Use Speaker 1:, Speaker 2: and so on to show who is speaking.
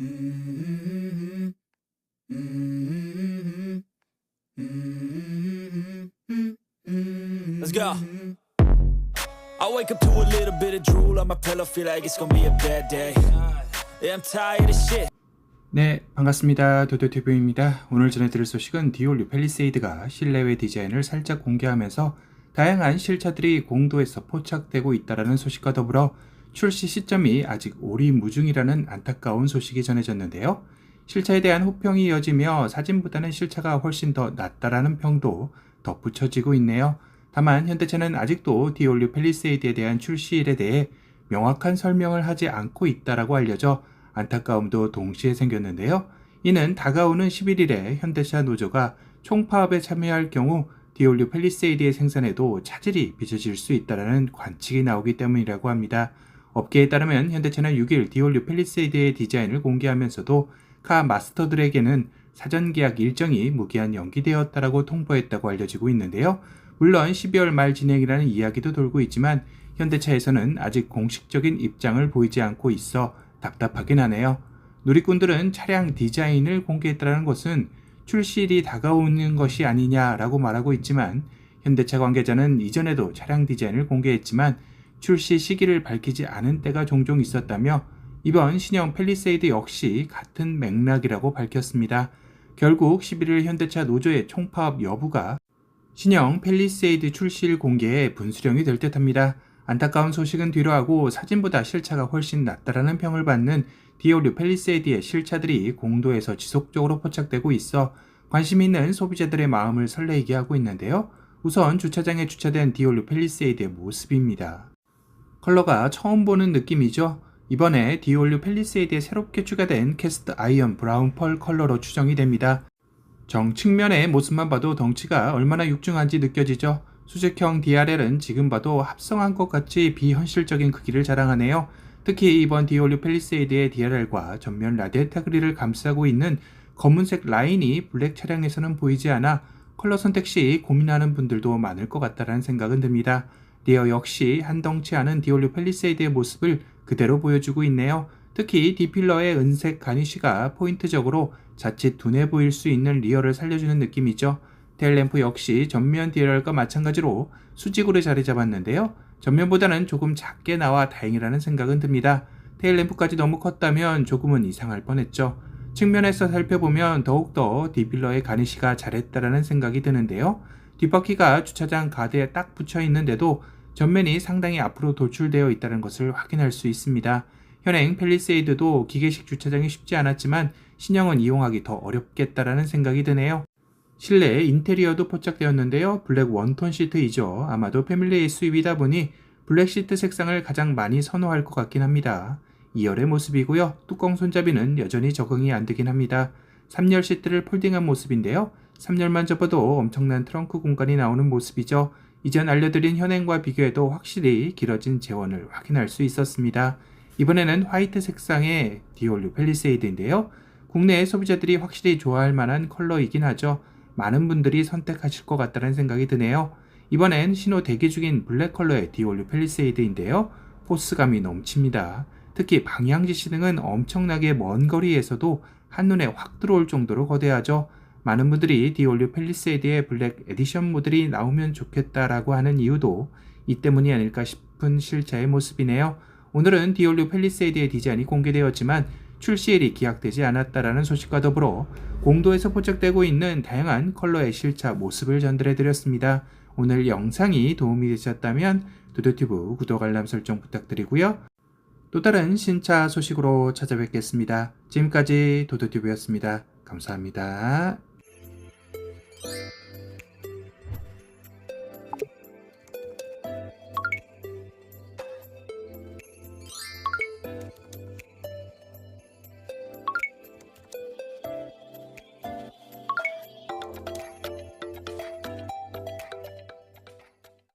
Speaker 1: Mm-hmm. Mm-hmm. Mm-hmm.
Speaker 2: Let's go. I wake up to a little bit of drool on my pillow, feel like it's gonna be a bad day. Yeah, I'm tired of shit.
Speaker 3: 네, 반갑습니다. 도도티브입니다. 오늘 전해드릴 소식은 디올류 펠리세이드가 실내외 디자인을 살짝 공개하면서 다양한 실차들이 공도에서 포착되고 있다는 소식과 더불어 출시 시점이 아직 오리무중이라는 안타까운 소식이 전해졌는데요. 실차에 대한 호평이 이어지며 사진보다는 실차가 훨씬 더 낫다라는 평도 덧붙여지고 있네요. 다만 현대차는 아직도 디올류 펠리세이드에 대한 출시일에 대해 명확한 설명을 하지 않고 있다라고 알려져 안타까움도 동시에 생겼는데요. 이는 다가오는 11일에 현대차 노조가 총파업에 참여할 경우 디올류 펠리세이드의 생산에도 차질이 빚어질 수 있다는 관측이 나오기 때문이라고 합니다. 업계에 따르면 현대차는 6일 디올류 펠리세이드의 디자인을 공개하면서도 카 마스터들에게는 사전 계약 일정이 무기한 연기되었다라고 통보했다고 알려지고 있는데요. 물론 12월 말 진행이라는 이야기도 돌고 있지만 현대차에서는 아직 공식적인 입장을 보이지 않고 있어 답답하긴 하네요. 누리꾼들은 차량 디자인을 공개했다는 것은 출시일이 다가오는 것이 아니냐라고 말하고 있지만 현대차 관계자는 이전에도 차량 디자인을 공개했지만 출시 시기를 밝히지 않은 때가 종종 있었다며 이번 신형 펠리세이드 역시 같은 맥락이라고 밝혔습니다. 결국 11일 현대차 노조의 총파업 여부가 신형 펠리세이드 출시일 공개에 분수령이 될 듯합니다. 안타까운 소식은 뒤로 하고 사진보다 실차가 훨씬 낫다라는 평을 받는 디올류 펠리세이드의 실차들이 공도에서 지속적으로 포착되고 있어 관심 있는 소비자들의 마음을 설레이게 하고 있는데요. 우선 주차장에 주차된 디올류 펠리세이드의 모습입니다. 컬러가 처음 보는 느낌이죠. 이번에 디올류 펠리세이드에 새롭게 추가된 캐스트 아이언 브라운 펄 컬러로 추정이 됩니다. 정 측면의 모습만 봐도 덩치가 얼마나 육중한지 느껴지죠. 수직형 DRL은 지금 봐도 합성한 것 같이 비현실적인 크기를 자랑하네요. 특히 이번 디올류 펠리세이드의 DRL과 전면 라디에타 그릴을 감싸고 있는 검은색 라인이 블랙 차량에서는 보이지 않아 컬러 선택 시 고민하는 분들도 많을 것 같다는 생각은 듭니다. 리어 역시 한 덩치 않은 디올류 펠리세이드의 모습을 그대로 보여주고 있네요. 특히 디필러의 은색 가니쉬가 포인트적으로 자칫 둔해 보일 수 있는 리어를 살려주는 느낌이죠. 테일램프 역시 전면 DLR과 마찬가지로 수직으로 자리 잡았는데요. 전면보다는 조금 작게 나와 다행이라는 생각은 듭니다. 테일램프까지 너무 컸다면 조금은 이상할 뻔했죠. 측면에서 살펴보면 더욱더 디필러의 가니쉬가 잘했다라는 생각이 드는데요. 뒷바퀴가 주차장 가드에 딱 붙여 있는데도 전면이 상당히 앞으로 돌출되어 있다는 것을 확인할 수 있습니다. 현행 펠리세이드도 기계식 주차장이 쉽지 않았지만 신형은 이용하기 더 어렵겠다라는 생각이 드네요. 실내 인테리어도 포착되었는데요. 블랙 원톤 시트이죠. 아마도 패밀리 SUV다 보니 블랙 시트 색상을 가장 많이 선호할 것 같긴 합니다. 2열의 모습이고요. 뚜껑 손잡이는 여전히 적응이 안 되긴 합니다. 3열 시트를 폴딩한 모습인데요. 3열만 접어도 엄청난 트렁크 공간이 나오는 모습이죠. 이전 알려드린 현행과 비교해도 확실히 길어진 재원을 확인할 수 있었습니다. 이번에는 화이트 색상의 디올류 펠리세이드인데요. 국내 소비자들이 확실히 좋아할 만한 컬러이긴 하죠. 많은 분들이 선택하실 것 같다는 생각이 드네요. 이번엔 신호 대기 중인 블랙 컬러의 디올류 펠리세이드인데요. 포스감이 넘칩니다. 특히 방향 지시 등은 엄청나게 먼 거리에서도 한눈에 확 들어올 정도로 거대하죠. 많은 분들이 디올류 펠리세이드의 블랙 에디션 모델이 나오면 좋겠다라고 하는 이유도 이 때문이 아닐까 싶은 실차의 모습이네요. 오늘은 디올류 펠리세이드의 디자인이 공개되었지만 출시일이 기약되지 않았다라는 소식과 더불어 공도에서 포착되고 있는 다양한 컬러의 실차 모습을 전달해드렸습니다. 오늘 영상이 도움이 되셨다면 도도튜브 구독 알람 설정 부탁드리고요. 또 다른 신차 소식으로 찾아뵙겠습니다. 지금까지 도도튜브였습니다. 감사합니다.